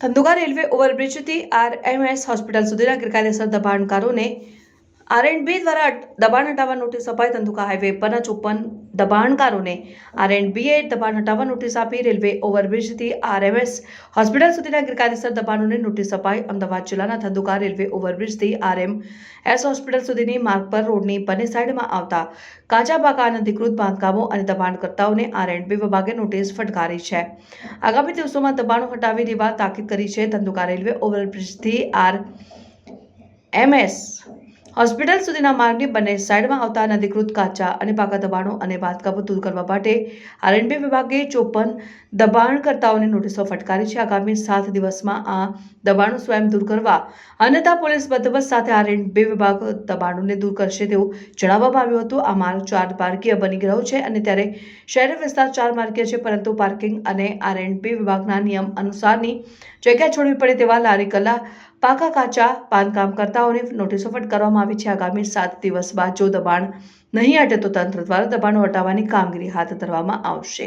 Dhandhuka railway ઓવરબ્રિજથી R M S hospital સુધીના ગેરકાયદેસર દબાણકારોને આર એન્ડ બી દ્વારા દબાણ હટાવવા નોટિસ અપાઈ ધંધુકા હાઈવે પરના ચોપન દબાણકારોને આર એન્ડ બીએ દબાણ હટાવવા નોટિસ આપી રેલવે ઓવરબ્રિજથી આર એમ એસ હોસ્પિટલ સુધીના ગેરકાયદેસર દબાણોને નોટિસ અપાઈ અમદાવાદ જિલ્લાના ધંધુકા રેલવે ઓવરબ્રિજથી આર એમ એસ હોસ્પિટલ સુધીની માર્ગ પર રોડની બંને સાઈડમાં આવતા કાચા પાકા અનધિકૃત બાંધકામો અને દબાણકર્તાઓને આર એન્ડ બી વિભાગે નોટિસ ફટકારી છે. આગામી દિવસોમાં દબાણો હટાવી દેવા તાકીદ કરી છે ધંધુકા રેલવે ઓવરબ્રિજથી આર એમએસ હોસ્પિટલ સુધીના માર્ગની બંને સાઇડમાં આવતા અનધિકૃત કાચા અને પાકા દબાણો અને બાંધકામો દૂર કરવા માટે આરએનબી વિભાગે ચોપન દબાણકર્તાઓને નોટિસો ફટકારી છે. આગામી સાત દિવસમાં આ દબાણો સ્વયં દૂર કરવા અન્યથા પોલીસ બંદોબસ્ત સાથે આરએનબી વિભાગ દબાણોને દૂર કરશે તેવું જણાવવામાં આવ્યું હતું. આ માર્ગ ચાર માર્ગીય બની ગયો છે અને ત્યારે શહેરી વિસ્તાર ચાર માર્ગીય છે, પરંતુ પાર્કિંગ અને આરએનબી વિભાગના નિયમ અનુસારની જગ્યા છોડવી પડે તેવા લારી કલા પાકા કાચા બાંધકામકર્તાઓને નોટિસો ફટકારવામાં આવી છે. આગામી સાત દિવસ બાદ જો દબાણ નહીં હટે તો તંત્ર દ્વારા દબાણો હટાવવાની કામગીરી હાથ ધરવામાં આવશે.